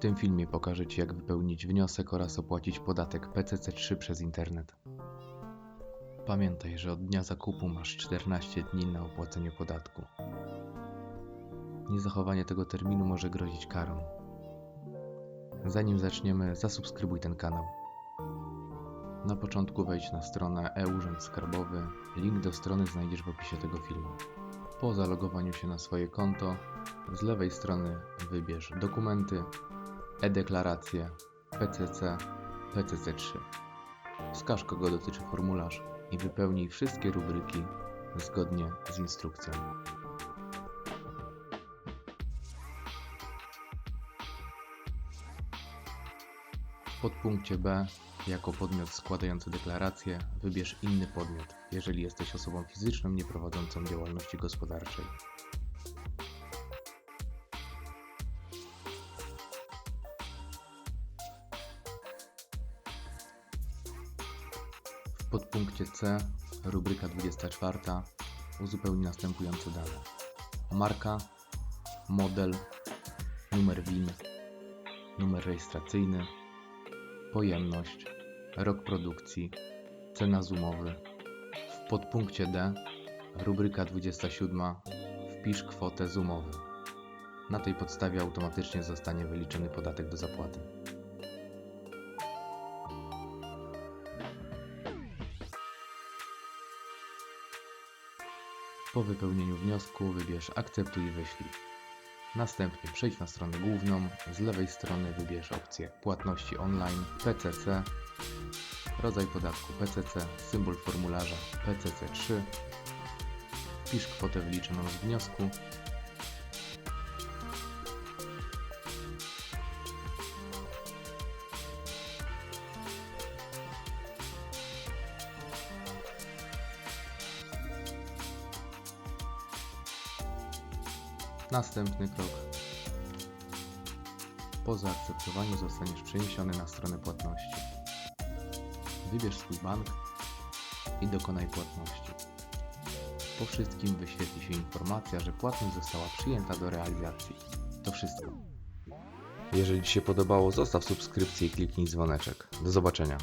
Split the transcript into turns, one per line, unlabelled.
tym filmie pokażę Ci jak wypełnić wniosek oraz opłacić podatek PCC3 przez internet. Pamiętaj, że od dnia zakupu masz 14 dni na opłacenie podatku. Niezachowanie tego terminu może grozić karą. Zanim zaczniemy, zasubskrybuj ten kanał. Na początku wejdź na stronę e-Urząd Skarbowy. Link do strony znajdziesz w opisie tego filmu. Po zalogowaniu się na swoje konto, z lewej strony wybierz dokumenty, e-deklaracje, PCC, PCC3. Wskaż kogo dotyczy formularz i wypełnij wszystkie rubryki zgodnie z instrukcją. W podpunkcie B jako podmiot składający deklarację wybierz inny podmiot, jeżeli jesteś osobą fizyczną nieprowadzącą działalności gospodarczej. Podpunkcie C, rubryka 24, uzupełnij następujące dane: marka, model, numer WIN, numer rejestracyjny, pojemność, rok produkcji, cena z umowy. W podpunkcie D, rubryka 27, wpisz kwotę z umowy. Na tej podstawie automatycznie zostanie wyliczony podatek do zapłaty. Po wypełnieniu wniosku wybierz Akceptuj i wyślij. Następnie przejdź na stronę główną, z lewej strony wybierz opcję Płatności online PCC, rodzaj podatku PCC, symbol formularza PCC3, wpisz kwotę wyliczoną z wniosku, Następny krok. Po zaakceptowaniu zostaniesz przeniesiony na stronę płatności. Wybierz swój bank i dokonaj płatności. Po wszystkim wyświetli się informacja, że płatność została przyjęta do realizacji. To wszystko. Jeżeli Ci się podobało, zostaw subskrypcję i kliknij dzwoneczek. Do zobaczenia.